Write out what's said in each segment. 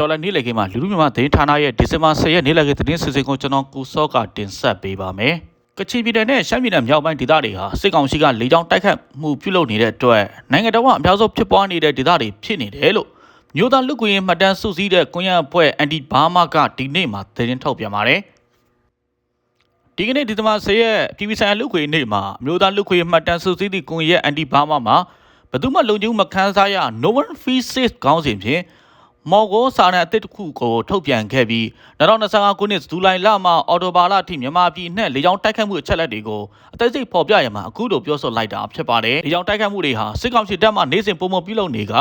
တော်လနေ့လည်ခင်းမှာလူလူမြန်မာသတင်းဌာနရဲ့ဒီဇင်ဘာ10ရက်နေ့လည်ခင်းသတင်းစီစဉ်ကိုကျွန်တော်ကူစောကတင်ဆက်ပေးပါမယ်။ကချင်ပြည်နယ်နဲ့ရှမ်းပြည်နယ်မြောက်ပိုင်းဒေသတွေဟာစစ်ကောင်စီကလေကြောင်းတိုက်ခတ်မှုပြုလုပ်နေတဲ့အတွက်နိုင်ငံတော်ကအများဆုံးဖြစ်ပွားနေတဲ့ဒေသတွေဖြစ်နေတယ်လို့မြို့သားလူကွင်းမှတ်တမ်းစုစည်းတဲ့ကွန်ရက်အဖွဲ့အန်တီဘာမာကဒီနေ့မှာသတင်းထုတ်ပြန်ပါတယ်။ဒီကနေ့ဒီဇင်ဘာ10ရက်ပြည်ပဆိုင်ရာလူခွေနေ့မှာအမျိုးသားလူခွေမှတ်တမ်းစုစည်းသည့်ကွန်ရက်အန်တီဘာမာမှာဘယ်သူမှလုံခြုံမခန်းစားရ no one fee safe ခေါင်းစဉ်ဖြင့် မော်ဂိုစာနယ်အသစ်တစ်ခုကိုထုတ်ပြန်ခဲ့ပြီး2025ခုနှစ်ဇူလိုင်လမှာအော်တိုဘာလအထိမြန်မာပြည်နဲ့လေကြောင်းတိုက်ခတ်မှုအချက်အလက်တွေကိုအသေးစိတ်ဖော်ပြရမှာအခုလိုပြောဆိုလိုက်တာဖြစ်ပါတယ်။လေကြောင်းတိုက်ခတ်မှုတွေဟာစစ်ကောင်စီတပ်မှနေစဉ်ပုံမပြုလုပ်နေက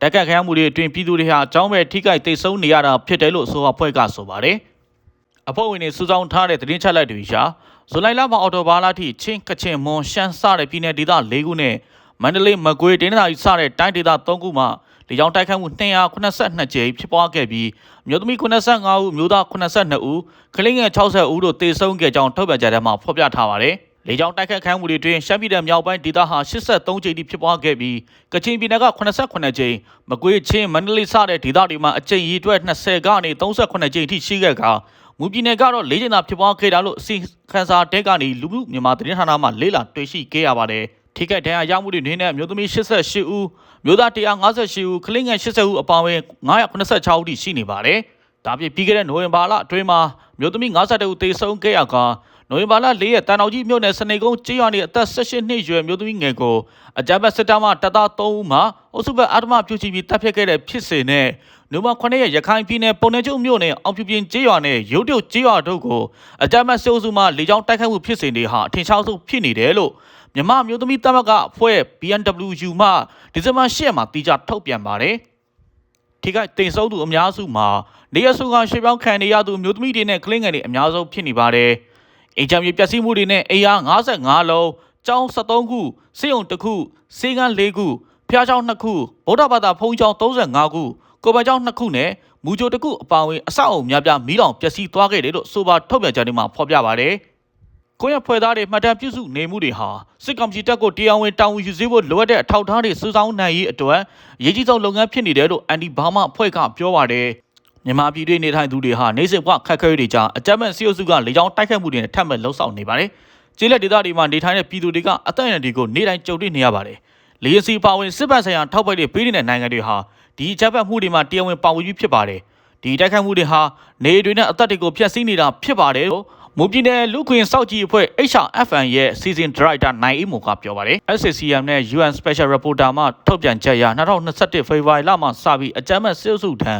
တိုက်ခတ်ခံရမှုတွေအတွင်းပြည်သူတွေဟာအကြောင်းပဲထိခိုက်သိမ်းဆုံးနေရတာဖြစ်တယ်လို့ဆိုအဖွဲ့ကဆိုပါတယ်။အဖွဲ့ဝင်တွေစုဆောင်းထားတဲ့သတင်းချက်လက်တွေရှာဇူလိုင်လမှာအော်တိုဘာလထိချင်းကချင်မွန်ရှမ်းစတဲ့ပြည်နယ်ဒေသ၄ခုနဲ့မန္တလေးမကွေးဒင်းနာရီစတဲ့တိုင်းဒေသ၃ခုမှာ လေကြောင်းတိုက်ခတ်မှု282ကြိမ်ဖြစ်ပွားခဲ့ပြီးအမျိုးသမီး85ဦးအမျိုးသား82ဦးကလေးငယ်60ဦးတို့တေဆုံးခဲ့ကြောင်းထုတ်ပြန်ကြတဲ့မှာဖော်ပြထားပါတယ်လေကြောင်းတိုက်ခတ်ခံမှုတွေတွင်ရှမ်းပြည်နယ်မြောက်ပိုင်းဒေသဟာ83ကြိမ်ထိဖြစ်ပွားခဲ့ပြီးကချင်ပြည်နယ်က89ကြိမ်မကွေးချင်းမန္တလေးစတဲ့ဒေသတွေမှာအကြိမ်ရေအတွက်20ကနေ38ကြိမ်ထိရှိခဲ့ကာမူပြည်နယ်ကတော့၄ကြိမ်သာဖြစ်ပွားခဲ့တာလို့အစီခန်းစာတဲကနေလူမှုမြန်မာသတင်းဌာနမှလေ့လာတွေ့ရှိခဲ့ရပါတယ် ထိခိုက်ဒဏ်ရာရမှုတွေနေနဲ့မြို့သမီး88ဦးမြို့သား158ဦးကလေးငယ်80ဦးအပါအဝင်986ဦးထိရှိနေပါတယ်ဒါပြင်ပြီးခဲ့တဲ့နိုဝင်ဘာလအတွင်းမှာမြို့သမီး52ဦးသေဆုံးခဲ့ရကာနိုဝင်ဘာလ၄ရက်တန်တော်ကြီးမြို့နယ်စနေကုန်းကျေးရွာနေအသက်18နှစ်အရွယ်မြို့သမီးငယ်ကိုအကြမ်းဖက်စစ်တပ်မှတပ်သား3ဦးမှအုပ်စုဘက်အာဓမပြုချီပြီးတပ်ဖြတ်ခဲ့တဲ့ဖြစ်စဉ်နဲ့ နိုဝင်ဘာ9ရက်ရခိုင်ပြည်နယ်ပုံနယ်ကျုပ်မြို့နယ်အောင်ပြပြင်းကျေးရွာနဲ့ရုတ်တုတ်ကျေးရွာတို့ကိုအကြမ်းဖက်စစ်အုပ်စုမှလေကြောင်းတိုက်ခိုက်မှုဖြစ်စဉ်တွေဟာအထင်ရှားဆုံးဖြစ်နေတယ်လို့မြန်မာမျိုးသမီးတပ်မကအဖွဲ့ BNWU မှဒီဇင်ဘာ10ရက်မှာတိကျထုတ်ပြန်ပါတယ်။ထိခိုက်တင်ဆုံးသူအများစုမှာနေရစုကရှေ့ပြောင်းခံနေရသူမျိုးသမီးတွေနဲ့ကလင်းငယ်တွေအများဆုံးဖြစ်နေပါတယ်။အိမ်ချမ်းမြေပျက်စီးမှုတွေနဲ့အိမ်ယာ55လုံးကျောင်း73ခုစေယုံ1ခုစေကန်း4ခုဖျားချောင်း2ခုဗုဒ္ဓဘာသာဘုန်းကြီးကျောင်း35ခု ကိုယ်ပိုင်ကျောင်း2ခုနဲ့မူဂျိုတစ်ခုအပါအဝင်အဆောက်အုံများပြားမီးလောင်ပျက်စီးသွားခဲ့တယ်လို့ဆိုပါထုတ်ပြန်ကြတဲ့မှာဖော်ပြပါတယ်။ကိုရဖွဲ့သားတွေမှတ်တမ်းပြုစုနေမှုတွေဟာစစ်ကောင်စီတပ်ကိုတရားဝင်တာဝန်ယူစေဖို့လိုအပ်တဲ့အထောက်အထားတွေစုဆောင်းနိုင်ရေးအတွက်အရေးကြီးဆုံးလုပ်ငန်းဖြစ်နေတယ်လို့အန်ဒီဘာမအဖွဲ့ကပြောပါတယ်။မြန်မာပြည်တွင်းနေထိုင်သူတွေဟာနေစဉ်ကခက်ခဲတွေကြောင့်အကြမ်းဖက်စီအုပ်စုကလေကြောင်းတိုက်ခတ်မှုတွေနဲ့ထပ်မံလှုပ်ဆောင်နေပါတယ်။ကျေးလက်ဒေသတွေမှာနေထိုင်တဲ့ပြည်သူတွေကအသက်အန္တရာယ်တွေကိုနေတိုင်းကြုံတွေ့နေရပါတယ်။ လေယာဉ်စီပါဝင်စစ်ပတ်ဆိုင်ရာထောက်ပိုက်တွေပေးနေတဲ့နိုင်ငံတွေဟာဒီအကြမ်းဖက်မှုတွေမှာတရားဝင်ပါဝင်ပြီးဖြစ်ပါတယ်။ဒီတိုက်ခတ်မှုတွေဟာနေတွေနဲ့အသက်တွေကိုဖျက်ဆီးနေတာဖြစ်ပါတယ်လို့မူပြည်နယ်လူခွင်စောက်ကြီးအဖွဲ့ HRFN ရဲ့စီစဉ်ဒရိုက်တာနိုင်အေးမိုကပြောပါတယ် SCCM နဲ့ UN Special Reporter မှထုတ်ပြန်ချက်အရ2021ဖေဖော်ဝါရီလမှစပြီးအကြမ်းဖက်စစ်အုပ်စုထံ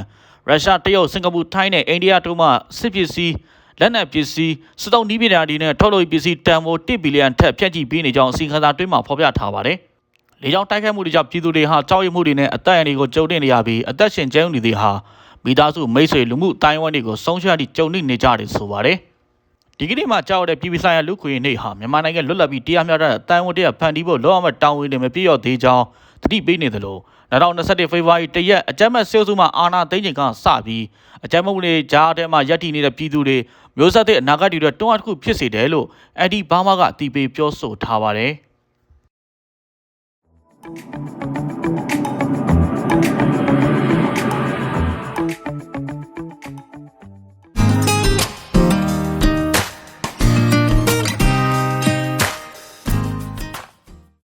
ရုရှားတရုတ်စင်ကာပူထိုင်းနဲ့အိန္ဒိယတို့မှစစ်ပစ္စည်းလက်နက်ပစ္စည်းစတုံးနီးပညာတွေနဲ့ထုတ်လုပ်ရေးပစ္စည်းတန်ဖိုး1ဘီလီယံထက်ဖြန့်ချိပေးနေကြောင်းအစီရင်ခံစာတွင်းမှာဖော်ပြထားပါတယ် လေကြောင်းတိုက်ခိုက်မှုတွေကြောင့်ပြည်သူတွေဟာကြောက်ရွံ့မှုတွေနဲ့အသက်အန္တရာယ်ကိုကြုံနေရပြီးအသက်ရှင်ကျန်းမာနေတွေဟာမိသားစုမိတ်ဆွေလူမှုအတိုင်းအဝန်းတွေကိုဆုံးရှုံးရသည့်ကြုံနေကြတယ်ဆိုပါတယ်။ဒီကနေ့မှာကြောက်တဲ့ပြည်ပဆိုင်ရာလူခွေနေ့ဟာမြန်မာနိုင်ငံလွတ်လပ်ပြီးတရားမျှတတဲ့အတိုင်းအဝန်တရားဖန်တီးဖို့လောအောင်မတောင်းဝင်နေမပြည့်ရော့သေးကြောင်းသတိပေးနေသလို2021ဖေဖော်ဝါရီတရက်အကြမ်းမဲ့ဆေးစုမှအာဏာသိမ်းချိန်ကစပြီးအကြမ်းမှုတွေကြားထဲမှာရပ်တည်နေတဲ့ပြည်သူတွေမျိုးဆက်တဲ့အနာဂတ်တွေတွန်းအားတစ်ခုဖြစ်စေတယ်လို့အန်ဒီဘာမာကအတီးပေးပြောဆိုထားပါတယ်။ Thank you.